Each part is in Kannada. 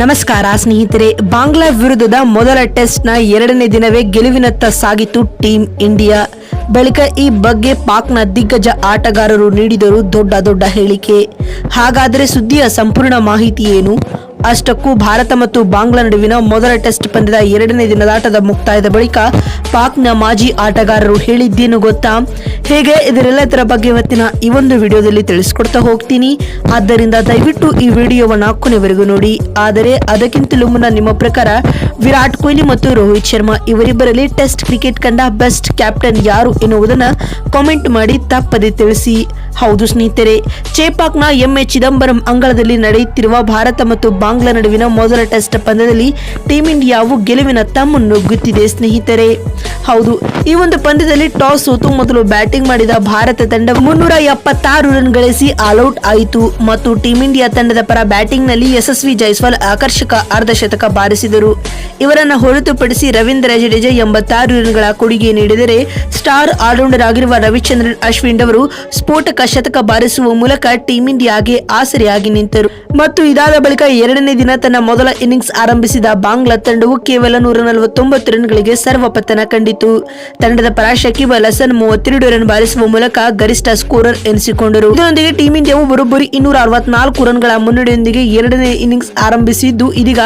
ನಮಸ್ಕಾರ, ಸ್ನೇಹಿತರೆ. ಬಾಂಗ್ಲಾ ವಿರುದ್ಧದ ಮೊದಲ ಟೆಸ್ಟ್ನ ಎರಡನೇ ದಿನವೇ ಗೆಲುವಿನತ್ತ ಸಾಗಿತು ಟೀಂ ಇಂಡಿಯಾ. ಬಳಿಕ ಈ ಬಗ್ಗೆ ಪಾಕ್ನ ದಿಗ್ಗಜ ಆಟಗಾರರು ನೀಡಿದರು ದೊಡ್ಡ ದೊಡ್ಡ ಹೇಳಿಕೆ. ಹಾಗಾದರೆ ಸುದ್ದಿಯ ಸಂಪೂರ್ಣ ಮಾಹಿತಿ ಏನು? ಅಷ್ಟಕ್ಕೂ ಭಾರತ ಮತ್ತು ಬಾಂಗ್ಲಾ ನಡುವಿನ ಮೊದಲ ಟೆಸ್ಟ್ ಪಂದ್ಯದ ಎರಡನೇ ದಿನದಾಟದ ಮುಕ್ತಾಯದ ಬಳಿಕ ಪಾಕ್ನ ಮಾಜಿ ಆಟಗಾರರು ಹೇಳಿದ್ದೇನು ಗೊತ್ತಾ? ಹೇಗೆ? ಇದರೆಲ್ಲದರ ಬಗ್ಗೆ ಇವತ್ತಿನ ಈ ಒಂದು ವಿಡಿಯೋದಲ್ಲಿ ತಿಳಿಸ್ಕೊಡ್ತಾ ಹೋಗ್ತೀನಿ. ಆದ್ದರಿಂದ ದಯವಿಟ್ಟು ಈ ವಿಡಿಯೋವನ್ನು ಕೊನೆವರೆಗೂ ನೋಡಿ. ಆದರೆ ಅದಕ್ಕಿಂತಲೂ ಮುನ್ನ ನಿಮ್ಮ ಪ್ರಕಾರ ವಿರಾಟ್ ಕೊಹ್ಲಿ ಮತ್ತು ರೋಹಿತ್ ಶರ್ಮಾ ಇವರಿಬ್ಬರಲ್ಲಿ ಟೆಸ್ಟ್ ಕ್ರಿಕೆಟ್ ಕಂಡ ಬೆಸ್ಟ್ ಕ್ಯಾಪ್ಟನ್ ಯಾರು ಎನ್ನುವುದನ್ನು ಕಾಮೆಂಟ್ ಮಾಡಿ ತಪ್ಪದೆ ತಿಳಿಸಿ. ಹೌದು ಸ್ನೇಹಿತರೆ, ಚೇಪಾಕ್ನ ಎಂಎ ಚಿದಂಬರಂ ಅಂಗಳದಲ್ಲಿ ನಡೆಯುತ್ತಿರುವ ಭಾರತ ಮತ್ತು ಬಾಂಗ್ಲಾ ನಡುವಿನ ಮೊದಲ ಟೆಸ್ಟ್ ಪಂದ್ಯದಲ್ಲಿ ಟೀಂ ಇಂಡಿಯಾವು ಗೆಲುವಿನ ತಮ್ಮನ್ನು ನುಗ್ಗುತ್ತಿದೆ ಸ್ನೇಹಿತರೆ. ಹೌದು. ಈ ಒಂದು ಪಂದ್ಯದಲ್ಲಿ ಟಾಸ್ ಸೋತು ಮೊದಲು ಬ್ಯಾಟಿಂಗ್ ಮಾಡಿದ ಭಾರತ ತಂಡ ಮುನ್ನೂರ ಎಪ್ಪತ್ತಾರು ರನ್ ಗಳಿಸಿ ಆಲ್ಔಟ್ ಆಯಿತು. ಮತ್ತು ಟೀಂ ಇಂಡಿಯಾ ತಂಡದ ಪರ ಬ್ಯಾಟಿಂಗ್ನಲ್ಲಿ ಯಶಸ್ವಿ ಜೈಸ್ವಾಲ್ ಆಕರ್ಷಕ ಅರ್ಧಶತಕ ಬಾರಿಸಿದರು. ಇವರನ್ನು ಹೊರತುಪಡಿಸಿ ರವೀಂದ್ರ ಜಡೇಜಾ ಎಂಬತ್ತಾರು ರನ್ಗಳ ಕೊಡುಗೆ ನೀಡಿದರೆ ಸ್ಟಾರ್ ಆಲ್ರೌಂಡರ್ ಆಗಿರುವ ರವಿಚಂದ್ರನ್, ಅಶ್ವಿನ್ ಅವರು ಸ್ಫೋಟಕ ಶತಕ ಬಾರಿಸುವ ಮೂಲಕ ಟೀಂ ಇಂಡಿಯಾಗೆ ಆಸರೆಯಾಗಿ ನಿಂತರು. ಮತ್ತು ಇದಾದ ಬಳಿಕ ಎರಡನೇ ದಿನ ತನ್ನ ಮೊದಲ ಇನ್ನಿಂಗ್ಸ್ ಆರಂಭಿಸಿದ ಬಾಂಗ್ಲಾ ತಂಡವು ಕೇವಲ ನೂರ ನಲವತ್ತೊಂಬತ್ತು ರನ್ಗಳಿಗೆ ಸರ್ವಪತನ ತಂಡದ ಪರ ಶಕೀಬ್ ಅಲ್ ಹಸನ್ ಮೂವತ್ತೆರಡು ರನ್ ಬಾರಿಸುವ ಮೂಲಕ ಗರಿಷ್ಠ ಸ್ಕೋರರ್ ಎನಿಸಿಕೊಂಡರು. ಇದರೊಂದಿಗೆ ಟೀಂ ಇಂಡಿಯಾವು ಬರೋಬ್ಬರಿ ಇನ್ನೂರ ಅರವತ್ನಾಲ್ಕು ರನ್ಗಳ ಮುನ್ನಡೆಯೊಂದಿಗೆ ಎರಡನೇ ಇನ್ನಿಂಗ್ಸ್ ಆರಂಭಿಸಿದ್ದು, ಇದೀಗ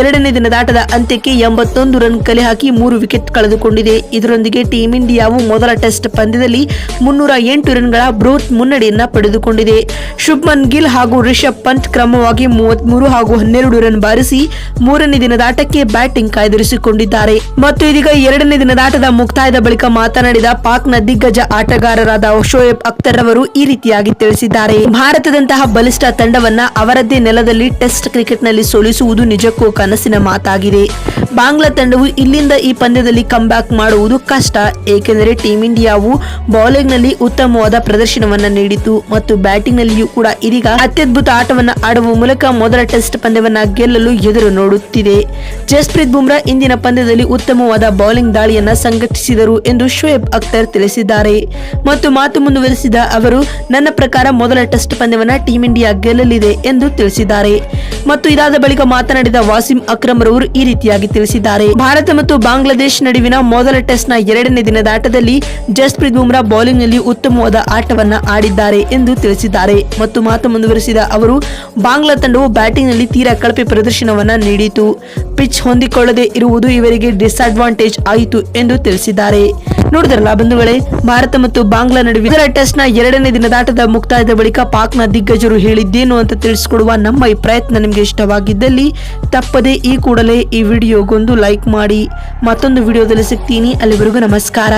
ಎರಡನೇ ದಿನದಾಟದ ಅಂತ್ಯಕ್ಕೆ ಎಂಬತ್ತೊಂದು ರನ್ ಕಲೆ ಹಾಕಿ ಮೂರು ವಿಕೆಟ್ ಕಳೆದುಕೊಂಡಿದೆ. ಇದರೊಂದಿಗೆ ಟೀಂ ಇಂಡಿಯಾವು ಮೊದಲ ಟೆಸ್ಟ್ ಪಂದ್ಯದಲ್ಲಿ ಮುನ್ನೂರ ಎಂಟು ರನ್ಗಳ ಬೃಹತ್ ಮುನ್ನಡೆಯನ್ನ ಪಡೆದುಕೊಂಡಿದೆ. ಶುಭ್ಮನ್ ಗಿಲ್ ಹಾಗೂ ರಿಷಬ್ ಪಂತ್ ಕ್ರಮವಾಗಿ ಮೂವತ್ಮೂರು ಹಾಗೂ ಹನ್ನೆರಡು ರನ್ ಬಾರಿಸಿ ಮೂರನೇ ದಿನದಾಟಕ್ಕೆ ಬ್ಯಾಟಿಂಗ್ ಕಾಯ್ದಿರಿಸಿಕೊಂಡಿದ್ದಾರೆ. ಮತ್ತು ಇದೀಗ ಎರಡನೇ ದಿನದಾಟದ ಮುಕ್ತಾಯದ ಬಳಿಕ ಮಾತನಾಡಿದ ಪಾಕ್ನ ದಿಗ್ಗಜ ಆಟಗಾರರಾದ ಶೋಯಬ್ ಅಖ್ತರ್ ಅವರು ಈ ರೀತಿಯಾಗಿ ತಿಳಿಸಿದ್ದಾರೆ. ಭಾರತದಂತಹ ಬಲಿಷ್ಠ ತಂಡವನ್ನ ಅವರದ್ದೇ ನೆಲದಲ್ಲಿ ಟೆಸ್ಟ್ ಕ್ರಿಕೆಟ್ನಲ್ಲಿ ಸೋಲಿಸುವುದು ನಿಜಕ್ಕೂ ಕನಸಿನ ಮಾತಾಗಿದೆ. ಬಾಂಗ್ಲಾ ತಂಡವು ಇಲ್ಲಿಂದ ಈ ಪಂದ್ಯದಲ್ಲಿ ಕಮ್ಬ್ಯಾಕ್ ಮಾಡುವುದು ಕಷ್ಟ, ಏಕೆಂದರೆ ಟೀಂ ಇಂಡಿಯಾವು ಬೌಲಿಂಗ್ನಲ್ಲಿ ಉತ್ತಮವಾದ ಪ್ರದರ್ಶನವನ್ನು ನೀಡಿತು ಮತ್ತು ಬ್ಯಾಟಿಂಗ್ ನಲ್ಲಿಯೂ ಕೂಡ ಇದೀಗ ಅತ್ಯದ್ಭುತ ಆಟವನ್ನು ಆಡುವ ಮೂಲಕ ಮೊದಲ ಟೆಸ್ಟ್ ಪಂದ್ಯವನ್ನ ಗೆಲ್ಲಲು ಎದುರು ನೋಡುತ್ತಿದೆ. ಜಸ್ಪ್ರೀತ್ ಬುಮ್ರಾ ಇಂದಿನ ಪಂದ್ಯದಲ್ಲಿ ಉತ್ತಮವಾದ ಬೌಲಿಂಗ್ ದಾಳಿಯನ್ನ ಸಂಘಟಿಸಿದರು ಎಂದು ಶೋಯಬ್ ಅಖ್ತರ್ ತಿಳಿಸಿದ್ದಾರೆ. ಮತ್ತು ಮಾತು ಮುಂದುವರಿಸಿದ ಅವರು, ನನ್ನ ಪ್ರಕಾರ ಮೊದಲ ಟೆಸ್ಟ್ ಪಂದ್ಯವನ್ನು ಟೀಂ ಇಂಡಿಯಾ ಗೆಲ್ಲಲಿದೆ ಎಂದು ತಿಳಿಸಿದ್ದಾರೆ. ಮತ್ತು ಇದಾದ ಬಳಿಕ ಮಾತನಾಡಿದ ವಾಸಿಂ ಅಕ್ರಮ್ ರವರು ಈ ರೀತಿಯಾಗಿ ತಿಳಿಸಿದ್ದಾರೆ. ಭಾರತ ಮತ್ತು ಬಾಂಗ್ಲಾದೇಶ್ ನಡುವಿನ ಮೊದಲ ಟೆಸ್ಟ್ನ ಎರಡನೇ ದಿನದ ಆಟದಲ್ಲಿ ಜಸ್ಪ್ರೀತ್ ಬುಮ್ರಾ ಬೌಲಿಂಗ್ನಲ್ಲಿ ಉತ್ತಮವಾದ ಆಟವನ್ನ ಆಡಿದ್ದಾರೆ ಎಂದು ತಿಳಿಸಿದ್ದಾರೆ. ಮತ್ತು ಮಾತು ಮುಂದುವರಿಸಿದ ಅವರು, ಬಾಂಗ್ಲಾ ತಂಡವು ಬ್ಯಾಟಿಂಗ್ನಲ್ಲಿ ತೀರಾ ಕಳಪೆ ಪ್ರದರ್ಶನವನ್ನ ನೀಡಿತು. ಪಿಚ್ ಹೊಂದಿಕೊಳ್ಳದೆ ಇರುವುದು ಇವರಿಗೆ ಡಿಸ್ಅಡ್ವಾಂಟೇಜ್ ಆಯಿತು ಎಂದು ತಿಳಿಸಿದ್ದಾರೆ. ನೋಡಿದ್ರಲ್ಲ ಬಂಧುಗಳೇ, ಭಾರತ ಮತ್ತು ಬಾಂಗ್ಲಾ ನಡುವೆ ಇದರ ಟೆಸ್ಟ್ನ ಎರಡನೇ ದಿನದಾಟದ ಮುಕ್ತಾಯದ ಬಳಿಕ ಪಾಕ್ನ ದಿಗ್ಗಜರು ಹೇಳಿದ್ದೇನು ಅಂತ ತಿಳಿಸಿಕೊಡುವ ನಮ್ಮ ಈ ಪ್ರಯತ್ನ ನಿಮಗೆ ಇಷ್ಟವಾಗಿದ್ದಲ್ಲಿ ತಪ್ಪದೆ ಈ ಕೂಡಲೇ ಈ ವಿಡಿಯೋಗೊಂದು ಲೈಕ್ ಮಾಡಿ. ಮತ್ತೊಂದು ವಿಡಿಯೋದಲ್ಲಿ ಸಿಗ್ತೀನಿ. ಅಲ್ಲಿವರೆಗೂ ನಮಸ್ಕಾರ.